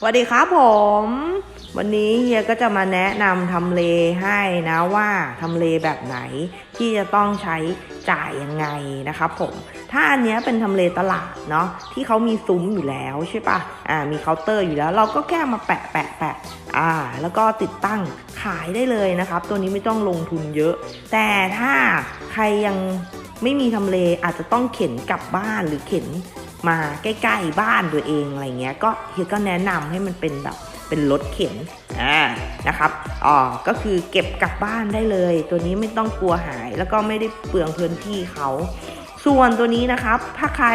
สวัสดีครับผม วันนี้เฮียก็จะมาแนะนำทำเลให้นะว่าทำเลแบบไหนที่จะต้องใช้จ่ายยังไงนะครับผม ถ้าอันนี้เป็นทำเลตลาดเนาะที่เขามีซุ้มอยู่แล้วใช่ปะอ่ามีเคาน์เตอร์อยู่แล้ว เราก็แค่มาแปะแปะแปะอ่า แล้วก็ติดตั้งขายได้เลยนะครับ ตัวนี้ไม่ต้องลงทุนเยอะ แต่ถ้าใครยังไม่มีทำเลอาจจะต้องเข็นกลับบ้านหรือเข็น มาใกล้ๆบ้านตัวเองอะไรเงี้ยก็เฮียก็แนะนำให้มันเป็นแบบเป็นรถเข็นอ่านะครับอ๋อก็คือเก็บกลับบ้านได้เลย ตัวนี้ไม่ต้องกลัวหาย แล้วก็ไม่ได้เปลืองพื้นที่เขาส่วนตัวนี้นะครับ ถ้าใคร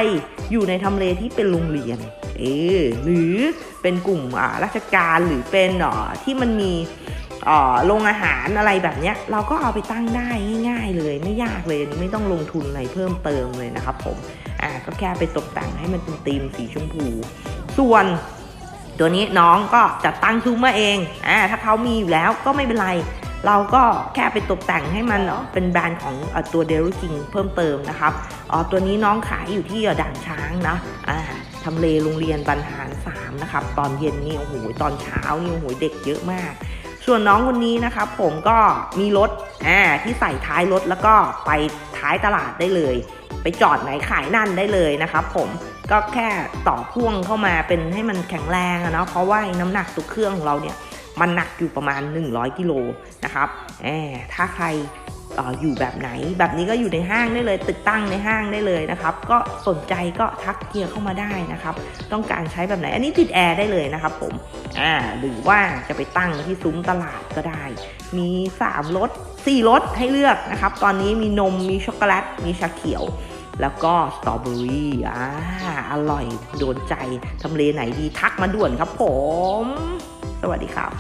อยู่ในทำเลที่เป็นโรงเรียนเออหรือเป็นกลุ่มอ่าราชการหรือเป็นอ่อที่มันมี โรงอาหารอะไรแบบเนี้ยเราก็เอาไปตั้งได้ง่าย ๆ เลยไม่ยากเลยไม่ต้องลงทุนอะไรเพิ่มเติมเลยนะครับผมอ่าก็แค่ไปตกแต่งให้มันเป็นธีมสีชมพู ส่วนตัวนี้น้องก็จัดตั้งซุ้มมาเองอ่าถ้าเขามีอยู่แล้วก็ไม่เป็นไร เราก็แค่ไปตกแต่งให้มันเนาะเป็นแบรนด์ของอตัวเดล y กิงเพิ่มเติมนะครับอ๋อตัวนี้น้องขายอยู่ที่ด่านช้างนะอ่าทำเลโรงเรียนบรรหารสามนะครับ ตอนเย็นนี่โอ้โหตอนเช้านี่โอ้โหเด็กเยอะมาก ส่วนน้องคนนี้นะครับผมก็มีรถอ่าที่ใส่ท้ายรถแล้วก็ไปท้ายตลาดได้เลย ไปจอดไหนขายนั่นได้เลยนะครับผมก็แค่ต่อพ่วงเข้ามาเป็นให้มันแข็งแรงนะเพราะว่าไอ้น้ำหนักตัวเครื่องของเราเนี่ยมันหนักอยู่ประมาณ 100กิโลนะครับแอถ้าใคร ออยู่แบบไหน แบบนี้ก็อยู่ในห้างได้เลยติดตั้งในห้างได้เลยนะครับ ก็สนใจก็ทักเกียร์เข้ามาได้นะครับ ต้องการใช้แบบไหน อันนี้ติดแอร์ได้เลยนะครับผมอ่าหรือว่าจะไปตั้งที่ซุ้มตลาดก็ได้ มี3รส4รสให้เลือกนะครับ ตอนนี้มีนมมีช็อกโกแลตมีชาเขียวแล้วก็สตรอเบอรี่อ่าอร่อย โดนใจ ทำเลไหนดีทักมาด่วนครับผม สวัสดีครับ